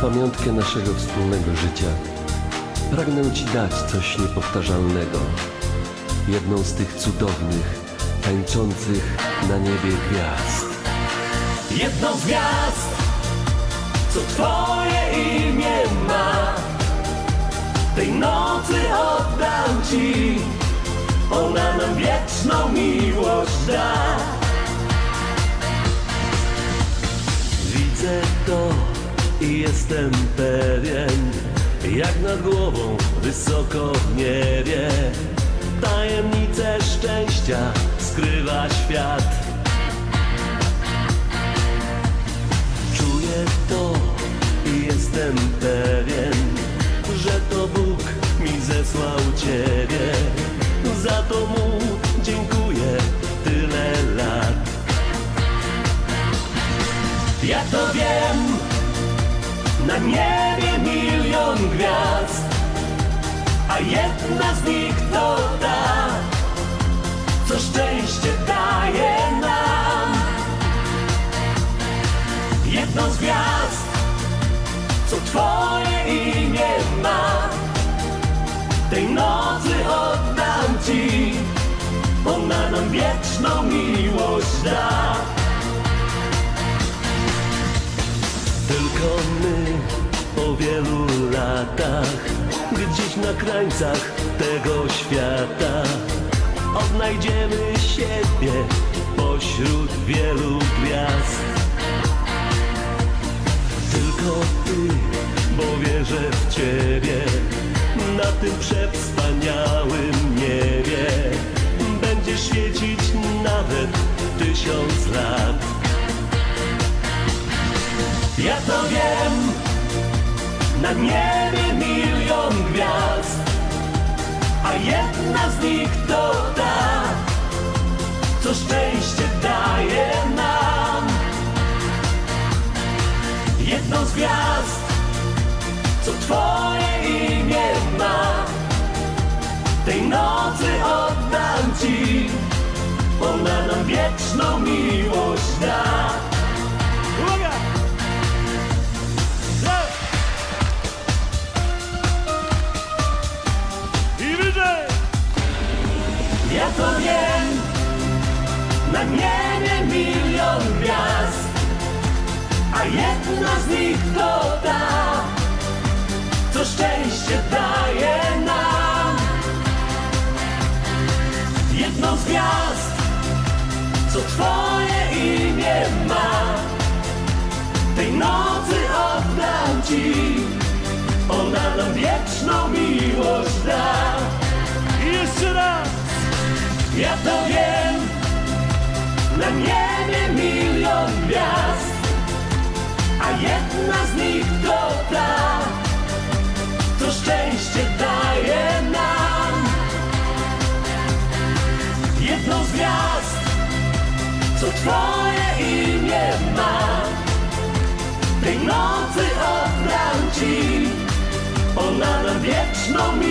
pamiątkę naszego wspólnego życia pragnę Ci dać coś niepowtarzalnego. Jedną z tych cudownych, tańczących na niebie gwiazd. Jedną z gwiazd, co Twoje imię ma. Tej nocy oddam Ci, ona nam wieczną miłość da. Jestem pewien, jak nad głową, wysoko w niebie. Tajemnice szczęścia skrywa świat. Czuję to i jestem pewien, że to Bóg mi zesłał Ciebie. Za to Mu dziękuję tyle lat. Ja to wiem, na niebie milion gwiazd, a jedna z nich to ta, co szczęście daje nam. Jedną z gwiazd, co Twoje imię ma, tej nocy oddam Ci, ona nam wieczną miłość da. Tylko po wielu latach, gdzieś na krańcach tego świata, odnajdziemy siebie pośród wielu gwiazd. Tylko ty, bo wierzę w ciebie, na tym przewspaniałym to wiem, na niebie milion gwiazd, a jedna z nich to ta, co szczęście daje nam. Jedną z gwiazd, co Twoje imię ma, tej nocy oddam Ci, ona nam wieczną miłość da. Ja to wiem, na niebie milion gwiazd, a jedna z nich to ta, co szczęście daje nam. Jedną z gwiazd, co Twoje imię ma, tej nocy oddam Ci, ona nam wieczną miłość da. Twoje imię ma, tej nocy oddam Ci, ona nam wieczną da.